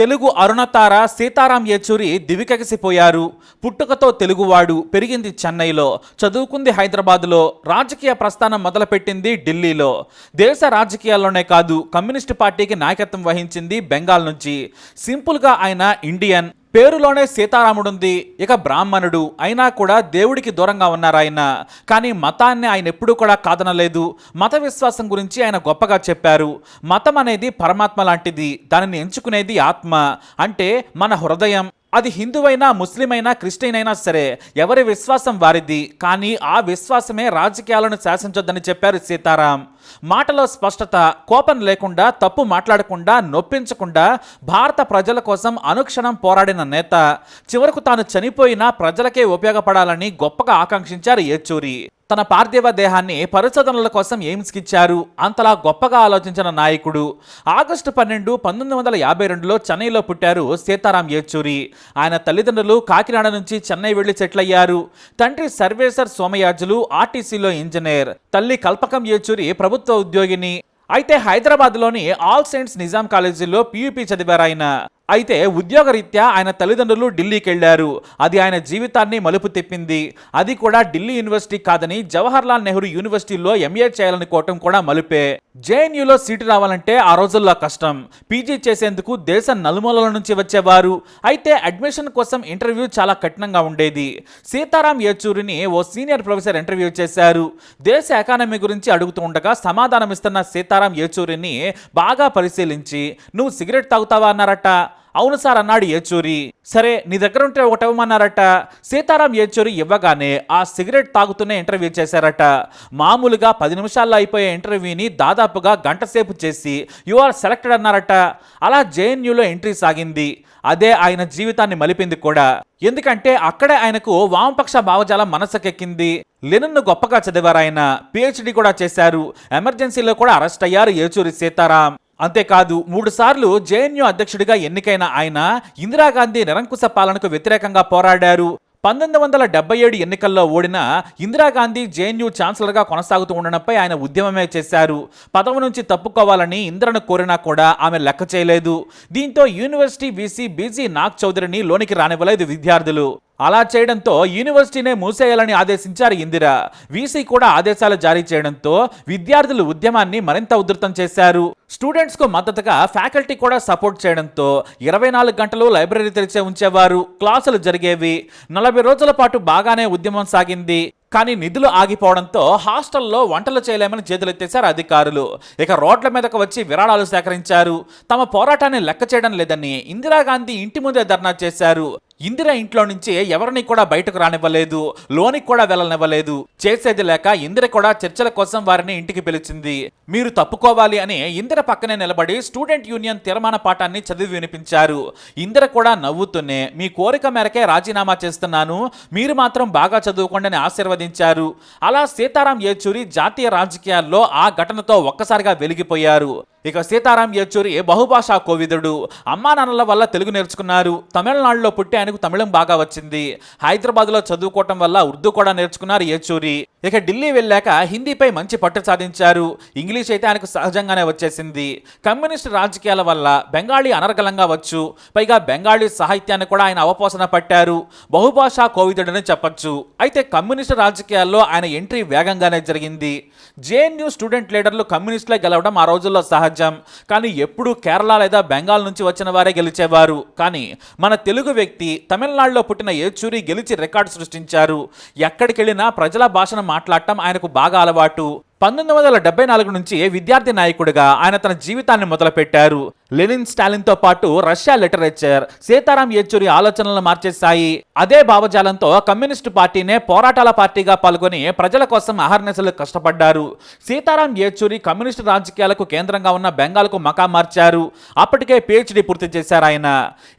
తెలుగు అరుణతార సీతారాం యేచూరి దివికెగసిపోయారు పుట్టుకతో తెలుగువాడు పెరిగింది చెన్నైలో చదువుకుంది హైదరాబాదులో రాజకీయ ప్రస్థానం మొదలుపెట్టింది ఢిల్లీలో. దేశ రాజకీయాల్లోనే కాదు కమ్యూనిస్టు పార్టీకి నాయకత్వం వహించింది బెంగాల్ నుంచి. సింపుల్గా ఆయన ఇండియన్ పేరులోనే సీతారాముడుంది. ఇక బ్రాహ్మణుడు. అయినా కూడా దేవుడికి దూరంగా ఉన్నారు ఆయన. కానీ మతాన్ని ఆయన ఎప్పుడూ కూడా కాదనలేదు. మత విశ్వాసం గురించి ఆయన గొప్పగా చెప్పారు. మతం అనేది పరమాత్మ లాంటిది. దానిని ఎంచుకునేది ఆత్మ. అంటే మన హృదయం. అది హిందువైనా ముస్లిం అయినా క్రిస్టియన్ అయినా సరే ఎవరి విశ్వాసం వారిది. కానీ ఆ విశ్వాసమే రాజకీయాలను శాసించొద్దని చెప్పారు సీతారాం. మాటలో స్పష్టత కోపం లేకుండా తప్పు మాట్లాడకుండా నొప్పించకుండా భారత ప్రజల కోసం అనుక్షణం పోరాడిన నేత. చివరకు తాను చనిపోయినా ప్రజలకే ఉపయోగపడాలని గొప్పగా ఆకాంక్షించారు యేచూరి. తన పార్థివ దేహాన్ని పరిశోధనల కోసం ఎయిమ్స్కి ఇచ్చారు అంతలా గొప్పగా ఆలోచించిన నాయకుడు. ఆగస్టు పన్నెండు పంతొమ్మిది వందల యాభై రెండులో చెన్నైలో పుట్టారు సీతారాం యేచూరి. ఆయన తల్లిదండ్రులు కాకినాడ నుంచి చెన్నై వెళ్ళి సెటిల్ తండ్రి సర్వేసర్ సోమయాజులు ఆర్టీసీలో ఇంజనీర్. తల్లి కల్పకం యేచూరి ప్రభుత్వ ఉద్యోగిని. అయితే హైదరాబాద్లోని ఆల్ సెయింట్స్ నిజాం కాలేజీలో పీయూపీ చదివారు ఆయన అయితే ఉద్యోగరీత్యా ఆయన తల్లిదండ్రులు ఢిల్లీకి వెళ్ళారు అది ఆయన జీవితాన్ని మలుపు తిప్పింది. అది కూడా ఢిల్లీ యూనివర్సిటీ కాదని జవహర్లాల్ నెహ్రూ యూనివర్సిటీలో ఎంఏ చేయాలనుకోవటం కూడా మలుపే. జేఎన్యూలో సీటు రావాలంటే ఆ రోజుల్లో కష్టం. పీజీ చేసేందుకు దేశ నలుమూలల నుంచి వచ్చేవారు. అయితే అడ్మిషన్ కోసం ఇంటర్వ్యూ చాలా కఠినంగా ఉండేది. సీతారాం యేచూరిని ఓ సీనియర్ ప్రొఫెసర్ ఇంటర్వ్యూ చేశారు. దేశ ఎకానమీ గురించి అడుగుతూ ఉండగా సమాధానమిస్తున్న సీతారాం యేచూరిని బాగా పరిశీలించి నువ్వు సిగరెట్ తాగుతావా? అన్నారట. అవును సార్ అన్నాడు ఏచూరి సరే నీ దగ్గర ఉంటే ఒకటి ఇవ్వమన్నారట. సీతారాం ఏచూరి ఇవ్వగానే ఆ సిగరెట్ తాగుతూనే ఇంటర్వ్యూ చేశారట. మామూలుగా పది నిమిషాల్లో అయిపోయే ఇంటర్వ్యూని దాదాపుగా గంట సేపు చేసి యు ఆర్ సెలెక్టెడ్ అన్నారట. అలా జేఎన్యూలో ఎంట్రీ సాగింది. అదే ఆయన జీవితాన్ని మలిపింది కూడా. ఎందుకంటే అక్కడే ఆయనకు వామపక్ష భావజాలం మనసుకెక్కింది. లెనిన్ను గొప్పగా చదివారు ఆయన పిహెచ్డి కూడా చేశారు. ఎమర్జెన్సీలో కూడా అరెస్ట్ అయ్యారు ఏచూరి సీతారాం. అంతేకాదు మూడు సార్లు జేఎన్యూ అధ్యక్షుడిగా ఎన్నికైన ఆయన ఇందిరాగాంధీ నిరంకుశ పాలనకు వ్యతిరేకంగా పోరాడారు. పంతొమ్మిది వందల డెబ్బై ఏడు ఎన్నికల్లో ఓడిన ఇందిరాగాంధీ జేఎన్యూ ఛాన్సలర్గా కొనసాగుతూ ఉండడంపై ఆయన ఉద్యమమే చేశారు. పదవి నుంచి తప్పుకోవాలని ఇంద్రను కోరినా కూడా ఆమె లెక్క చేయలేదు. దీంతో university VC B G Nag చౌదరిని లోనికి రానివ్వలేదు విద్యార్థులు. అలా చేయడంతో యూనివర్సిటీనే మూసేయాలని ఆదేశించారు ఇందిరా. వీసీ కూడా ఆదేశాలు జారీ చేయడంతో విద్యార్థులు ఉద్యమాన్ని మరింత ఉధృతం చేశారు. స్టూడెంట్స్కు మద్దతుగా ఫ్యాకల్టీ కూడా సపోర్ట్ చేయడంతో ఇరవై నాలుగు గంటలు లైబ్రరీ తెరిచే ఉంచేవారు. క్లాసులు జరిగేవి. నలభై రోజుల పాటు బాగానే ఉద్యమం సాగింది. కానీ నిధులు ఆగిపోవడంతో హాస్టల్లో వంటలు చేయలేమని చేతులెత్తేశారు అధికారులు. ఇక రోడ్ల మీదకు వచ్చి విరాళాలు సేకరించారు. తమ పోరాటాన్ని లెక్క చేయడం లేదని ఇందిరాగాంధీ ఇంటి ముందే ధర్నా చేశారు. ఇందిర ఇంట్లో నుంచి ఎవరిని కూడా బయటకు రానివ్వలేదు లోనికి కూడా వెళ్ళనివ్వలేదు. చేసేది లేక ఇందిర కూడా చర్చల కోసం వారిని ఇంటికి పిలిచింది. మీరు తప్పుకోవాలి అని ఇందిర పక్కనే నిలబడి స్టూడెంట్ యూనియన్ తీర్మాన పాఠాన్ని చదివి వినిపించారు. ఇందిర కూడా నవ్వుతూనే మీ కోరిక మేరకే రాజీనామా చేస్తున్నాను. మీరు మాత్రం బాగా చదువుకోండి అని ఆశీర్వదించారు. అలా సీతారాం యేచూరి జాతీయ రాజకీయాల్లో ఆ ఘటనతో ఒక్కసారిగా వెలిగిపోయారు. ఇక సీతారాం యేచూరి బహుభాషా కోవిదుడు. అమ్మా నాన్నల వల్ల తెలుగు నేర్చుకున్నారు. తమిళనాడులో పుట్టి ఆయనకు తమిళం బాగా వచ్చింది. హైదరాబాద్లో చదువుకోవటం వల్ల ఉర్దూ కూడా నేర్చుకున్నారు యేచూరి. ఇక ఢిల్లీ వెళ్ళాక హిందీపై మంచి పట్టు సాధించారు. ఇంగ్లీష్ అయితే ఆయనకు సహజంగానే వచ్చేసింది. కమ్యూనిస్ట్ రాజకీయాల వల్ల బెంగాలీ అనర్గళంగా వచ్చు. పైగా బెంగాలీ సాహిత్యాన్ని కూడా ఆయన అవపోసన పట్టారు. బహుభాషా కోవిదుడని చెప్పొచ్చు. అయితే కమ్యూనిస్ట్ రాజకీయాల్లో ఆయన ఎంట్రీ వేగంగానే జరిగింది. జేఎన్యూ స్టూడెంట్ లీడర్లు కమ్యూనిస్టులే గెలవడం ఆ రోజుల్లో సహజం. కానీ ఎప్పుడూ కేరళ లేదా బెంగాల్ నుంచి వచ్చిన వారే గెలిచేవారు. కానీ మన తెలుగు వ్యక్తి తమిళనాడులో పుట్టిన ఏచూరి గెలిచి రికార్డు సృష్టించారు. ఎక్కడికెళ్ళినా ప్రజల భాషను మాట్లాడటం ఆయనకు బాగా అలవాటు. పంతొమ్మిది వందల డెబ్బై నాలుగు నుంచి విద్యార్థి నాయకుడిగా ఆయన తన జీవితాన్ని మొదలుపెట్టారు. లెనిన్ స్టాలిన్తో పాటు రష్యా లిటరేచర్ సీతారాం యేచూరి ఆలోచనలను మార్చేశాయి. అదే భావజాలంతో కమ్యూనిస్టు పార్టీనే పోరాటాల పార్టీగా పాల్గొని ప్రజల కోసం అహర్నిశలు కష్టపడ్డారు. సీతారాం యేచూరి కమ్యూనిస్టు రాజకీయాలకు కేంద్రంగా ఉన్న బెంగాల్కు మకా మార్చారు. అప్పటికే పిహెచ్డి పూర్తి చేశారు ఆయన.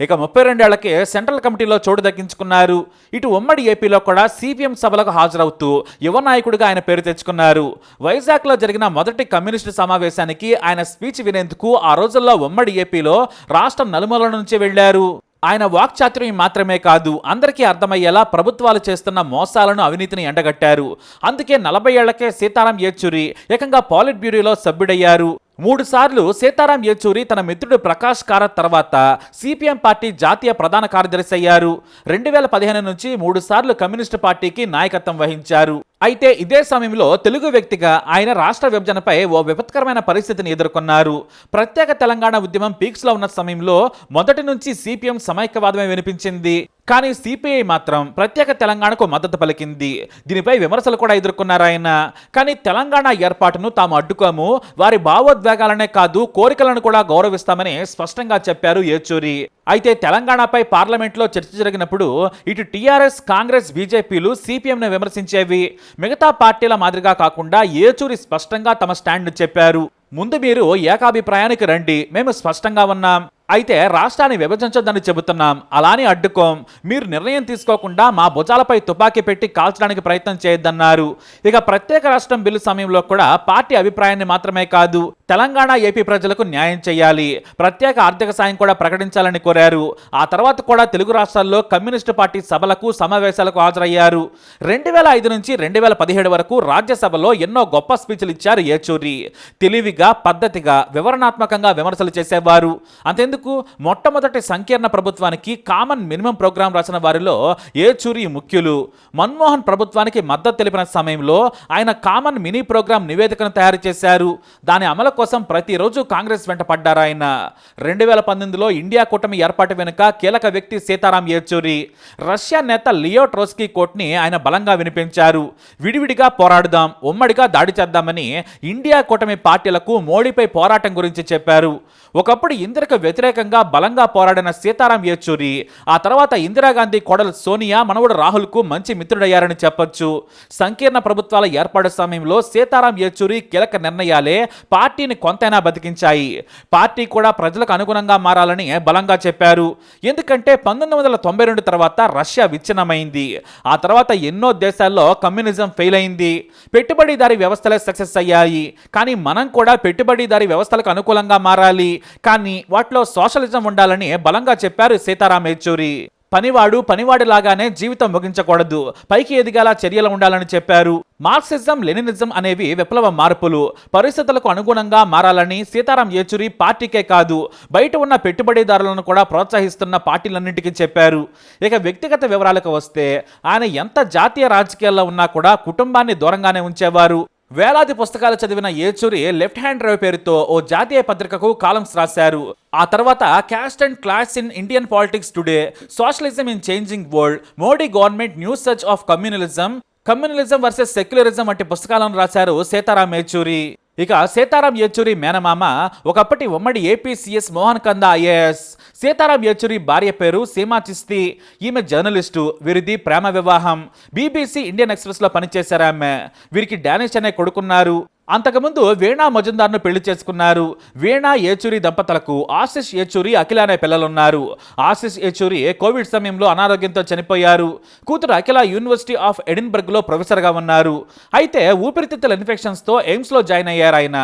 ఇక ముప్పై రెండేళ్ళకే సెంట్రల్ కమిటీలో చోటు దక్కించుకున్నారు. ఇటు ఉమ్మడి ఏపీలో కూడా సిపిఎం సభలకు హాజరవుతూ యువ నాయకుడిగా ఆయన పేరు తెచ్చుకున్నారు. వైజాగ్లో జరిగిన మొదటి కమ్యూనిస్టు సమావేశానికి ఆయన స్పీచ్ వినేందుకు ఆ రోజుల్లో ఉమ్మడి ఏపీలో రాష్ట్రం నలుమూల నుంచి వెళ్ళారు ఆయన వాక్చాతుర్యం మాత్రమే కాదు అందరికీ అర్థమయ్యేలా ప్రభుత్వాలు చేస్తున్న మోసాలను అవినీతిని ఎండగట్టారు. అందుకే నలభై ఏళ్ళకే సీతారాం యేచూరి ఏకంగా పాలిట్ బ్యూరోలో సభ్యుడయ్యారు. మూడు సార్లు సీతారాం యేచూరి తన మిత్రుడు ప్రకాష్ కారత్ తర్వాత సిపిఎం పార్టీ జాతీయ ప్రధాన కార్యదర్శి అయ్యారు. రెండు వేల పదిహేను నుంచి మూడు సార్లు కమ్యూనిస్టు పార్టీకి నాయకత్వం వహించారు. అయితే ఇదే సమయంలో తెలుగు వ్యక్తిగా ఆయన రాష్ట్ర విభజనపై ఓ విపత్కరమైన పరిస్థితిని ఎదుర్కొన్నారు. ప్రత్యేక తెలంగాణ ఉద్యమం పీక్స్లో ఉన్న సమయంలో మొదటి నుంచి సిపిఎం సమైక్యవాదమే వినిపించింది. కానీ సిపిఐ మాత్రం ప్రత్యేక తెలంగాణకు మద్దతు పలికింది. దీనిపై విమర్శలు కూడా ఎదుర్కొన్నారు ఆయన. కానీ తెలంగాణ ఏర్పాటును తాము అడ్డుకోము. వారి భావోద్వేగాలనే కాదు కోరికలను కూడా గౌరవిస్తామని స్పష్టంగా చెప్పారు ఏచూరి. అయితే తెలంగాణపై పార్లమెంట్లో చర్చ జరిగినప్పుడు ఇటు టీఆర్ఎస్ కాంగ్రెస్ బీజేపీలు సిపిఎంను విమర్శించేవి. మిగతా పార్టీల మాదిరిగా కాకుండా ఏచూరి స్పష్టంగా తమ స్టాండ్ చెప్పారు. ముందు మీరు ఏకాభిప్రాయానికి రండి. మేము స్పష్టంగా ఉన్నాం. అయితే రాష్ట్రాన్ని విభజించొద్దని చెబుతున్నాం. అలానే అడ్డుకోం. మీరు నిర్ణయం తీసుకోకుండా మా భుజాలపై తుపాకీ పెట్టి కాల్చడానికి ప్రయత్నం చేయొద్దన్నారు. ఇక ప్రత్యేక రాష్ట్రం బిల్లు సమయంలో కూడా పార్టీ అభిప్రాయాన్ని మాత్రమే కాదు తెలంగాణ ఏపీ ప్రజలకు న్యాయం చేయాలి. ప్రత్యేక ఆర్థిక సాయం కూడా ప్రకటించాలని కోరారు. ఆ తర్వాత కూడా తెలుగు రాష్ట్రాల్లో కమ్యూనిస్టు పార్టీ సభలకు సమావేశాలకు హాజరయ్యారు. రెండు వేల ఐదు నుంచి రెండు వేల పదిహేడు వరకు రాజ్యసభలో ఎన్నో గొప్ప స్పీచ్లు ఇచ్చారు ఏచూరి తెలివిగా పద్ధతిగా వివరణాత్మకంగా విమర్శలు చేసేవారు. అంతెందుకు మొట్టమొదటి సంకీర్ణ ప్రభుత్వానికి కామన్ మినిమం ప్రోగ్రాం రాసిన వారిలో ఏచూరి ముఖ్యులు మన్మోహన్ ప్రభుత్వానికి మద్దతు తెలిపిన సమయంలో ఆయన కామన్ మినీ ప్రోగ్రాం నివేదికను తయారు చేశారు. దాని అమలు కోసం ప్రతిరోజు కాంగ్రెస్ వెంట పడ్డారు ఆయన. రెండు వేల పంతొమ్మిదిలో ఇండియా కూటమి ఏర్పాటు వెనుక కీలక వ్యక్తి సీతారాం ఏచూరి రష్యా నేత లియో ట్రోస్కీ కోట్ని ఆయన బలంగా వినిపించారు. విడివిడిగా పోరాడుదాం ఉమ్మడిగా దాడి చేద్దామని ఇండియా కూటమి పార్టీలకు మోడీపై పోరాటం గురించి చెప్పారు. ఒకప్పుడు ఇందిరకు వ్యతిరేకంగా బలంగా పోరాడిన సీతారాం యేచూరి ఆ తర్వాత ఇందిరాగాంధీ కోడలు సోనియా మనవడు రాహుల్కు మంచి మిత్రుడయ్యారని చెప్పొచ్చు. సంకీర్ణ ప్రభుత్వాల ఏర్పాటు సమయంలో సీతారాం యేచూరి కీలక నిర్ణయాలే పార్టీని కొంతైనా బతికించాయి. పార్టీ కూడా ప్రజలకు అనుగుణంగా మారాలని బలంగా చెప్పారు. ఎందుకంటే పంతొమ్మిది వందల తొంభై రెండు తర్వాత రష్యా విచ్ఛిన్నమైంది. ఆ తర్వాత ఎన్నో దేశాల్లో కమ్యూనిజం ఫెయిల్ అయింది. పెట్టుబడిదారీ వ్యవస్థలే సక్సెస్ అయ్యాయి. కానీ మనం కూడా పెట్టుబడిదారీ వ్యవస్థలకు అనుకూలంగా మారాలి. కానీ వాటిలో సోషలిజం ఉండాలని బలంగా చెప్పారు సీతారాం యేచూరి పనివాడు పనివాడిలాగానే జీవితం ముగించకూడదు. పైకి ఎదిగేలా చర్యలు ఉండాలని చెప్పారు. మార్క్సిజం లెనినిజం అనేవి విప్లవ మార్పులు. పరిస్థితులకు అనుగుణంగా మారాలని సీతారాం యేచూరి పార్టీకే కాదు బయట ఉన్న పెట్టుబడిదారులను కూడా ప్రోత్సహిస్తున్న పార్టీలన్నింటికీ చెప్పారు. ఇక వ్యక్తిగత వివరాలకు వస్తే ఆయన ఎంత జాతీయ రాజకీయాల్లో ఉన్నా కూడా కుటుంబాన్ని దూరంగానే ఉంచేవారు. వేలాది పుస్తకాలు చదివిన ఏచూరి లెఫ్ట్ హ్యాండ్ డ్రైవ్ పేరుతో ఓ జాతీయ పత్రికకు కాలమ్స్ రాశారు. ఆ తర్వాత caste and class in Indian politics today socialism in changing world Modi government new search of communalism communalism versus secularism వంటి పుస్తకాలను రాశారు సీతారాం ఏచూరి ఇక సీతారాం యేచూరి మేనమామ ఒకప్పటి ఉమ్మడి ఏపీసీఎస్ మోహన్ కంద ఐఏఎస్. సీతారాం యేచూరి భార్య పేరు సీమా చిస్తి. ఈమె జర్నలిస్టు వీరిది ప్రేమ వివాహం. బీబీసీ ఇండియన్ ఎక్స్ప్రెస్లో పనిచేశారు ఆమె. వీరికి డానిష్ అనే కొడుకున్నారు. అంతకుముందు వీణా మజుందార్ను పెళ్ళి చేసుకున్నారు. వీణా ఏచూరి దంపతులకు ఆశిష్ ఏచూరి అఖిల అనే పిల్లలున్నారు. ఆశిష్ ఏచూరి కోవిడ్ సమయంలో అనారోగ్యంతో చనిపోయారు. కూతురు అఖిల యూనివర్సిటీ ఆఫ్ ఎడిన్బర్గ్లో ప్రొఫెసర్గా ఉన్నారు. అయితే ఊపిరితిత్తుల ఇన్ఫెక్షన్స్తో ఎయిమ్స్లో జాయిన్ అయ్యారు ఆయన.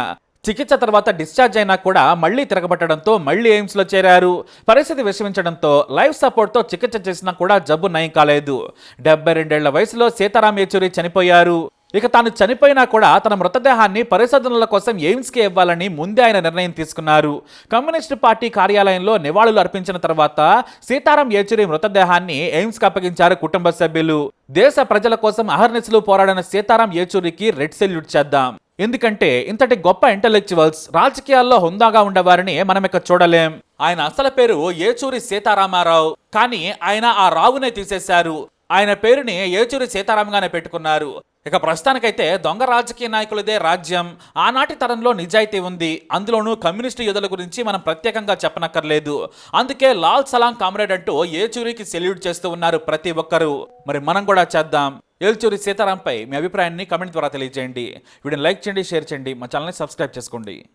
చికిత్స తర్వాత డిశ్చార్జ్ అయినా కూడా మళ్ళీ తిరగబట్టడంతో మళ్ళీ ఎయిమ్స్లో చేరారు. పరిస్థితి విషమించడంతో లైఫ్ సపోర్ట్తో చికిత్స చేసినా కూడా జబ్బు నయం కాలేదు. డెబ్బై రెండేళ్ళ వయసులో సీతారాం యేచూరి చనిపోయారు. ఇక తాను చనిపోయినా కూడా తన మృతదేహాన్ని పరిశోధనల కోసం ఎయిమ్స్కి ఇవ్వాలని ముందే ఆయన నిర్ణయం తీసుకున్నారు. కమ్యూనిస్టు పార్టీ కార్యాలయంలో నివాళులు అర్పించిన తర్వాత సీతారాం యేచూరి మృతదేహాన్ని ఎయిమ్స్కి అప్పగించారు కుటుంబ సభ్యులు. దేశ ప్రజల కోసం అహర్నిశలు పోరాడిన సీతారాం యేచూరికి రెడ్ సెల్యూట్ చేద్దాం. ఎందుకంటే ఇంతటి గొప్ప ఇంటలెక్చువల్స్ రాజకీయాల్లో హుందాగా ఉండేవారిని మనం ఇక చూడలేం. ఆయన అసలు పేరు ఏచూరి సీతారామారావు. కానీ ఆయన ఆ రావునే తీసేశారు. ఆయన పేరుని ఏచూరి సీతారాంగానే పెట్టుకున్నారు. ఇక ప్రస్తుతానికైతే దొంగ రాజకీయ నాయకులదే రాజ్యం. ఆనాటి తరంలో నిజాయితీ ఉంది. అందులోనూ కమ్యూనిస్టు యోధుల గురించి మనం ప్రత్యేకంగా చెప్పనక్కర్లేదు. అందుకే లాల్ సలాం కామ్రేడ్ అంటూ ఏచూరికి సెల్యూట్ చేస్తూ ఉన్నారు ప్రతి ఒక్కరూ. మరి మనం కూడా చేద్దాం. ఏల్చూరి సీతారాంపై మీ అభిప్రాయాన్ని కమెంట్ ద్వారా తెలియజేయండి. వీడియోని లైక్ చేయండి షేర్ చేయండి. మా ఛానల్ని సబ్స్క్రైబ్ చేసుకోండి.